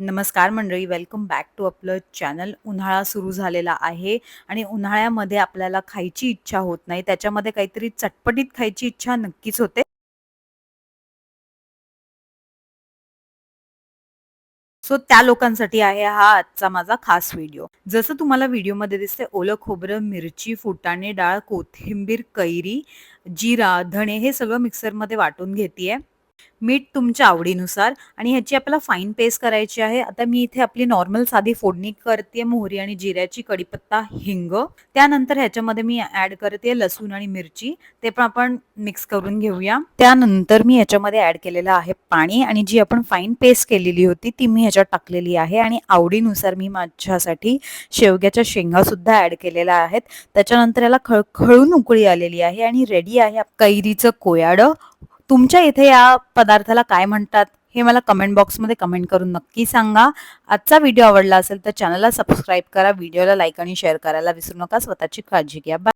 नमस्कार मंडळी welcome back to आपलं चॅनल उन्हाळा सुरू झालेला आहे आणि उन्हाळ्यामध्ये आपल्याला खायची इच्छा होत नाही. त्याच्यामध्ये काहीतरी चटपटीत खायची इच्छा नक्कीच होते. सो त्या लोकांसाठी आहे हा आजचा माझा खास व्हिडिओ जसं तुम्हाला व्हिडिओमध्ये दिसते ओलं खोबरं मिरची फुटाणे डाळ कोथिंबीर कैरी जिरा धणे हे सगळं मिक्सरमध्ये वाटून घेते मीठ तुमच्या आवडीनुसार आणि ह्याची आपल्याला फाईन पेस्ट करायची आहे. आता मी इथे आपली नॉर्मल साधी फोडणी करते मोहरी आणि जिऱ्याची कढीपत्ता हिंग. त्यानंतर ह्याच्यामध्ये मी ऍड करते लसूण आणि मिरची. ते पण आपण मिक्स करून घेऊया. त्यानंतर मी ह्याच्यामध्ये ऍड केलेलं आहे पाणी आणि जी आपण फाईन पेस्ट केलेली होती ती मी ह्याच्यात टाकलेली आहे आणि आवडीनुसार मी माझ्यासाठी शेवग्याच्या शेंगा सुद्धा ऍड केलेल्या आहेत. त्याच्यानंतर याला खळखळून उकळी आलेली आहे आणि रेडी आहे कैरीचं कोयाडं तुमच्या इथे या पदार्थाला काय म्हणतात हे मला कमेंट बॉक्समध्ये कमेंट करून नक्की सांगा. आजचा व्हिडिओ आवडला असेल तर चॅनलला सबस्क्राईब करा व्हिडिओला लाईक आणि शेअर करायला विसरू नका. स्वतःची काळजी घ्या. बाय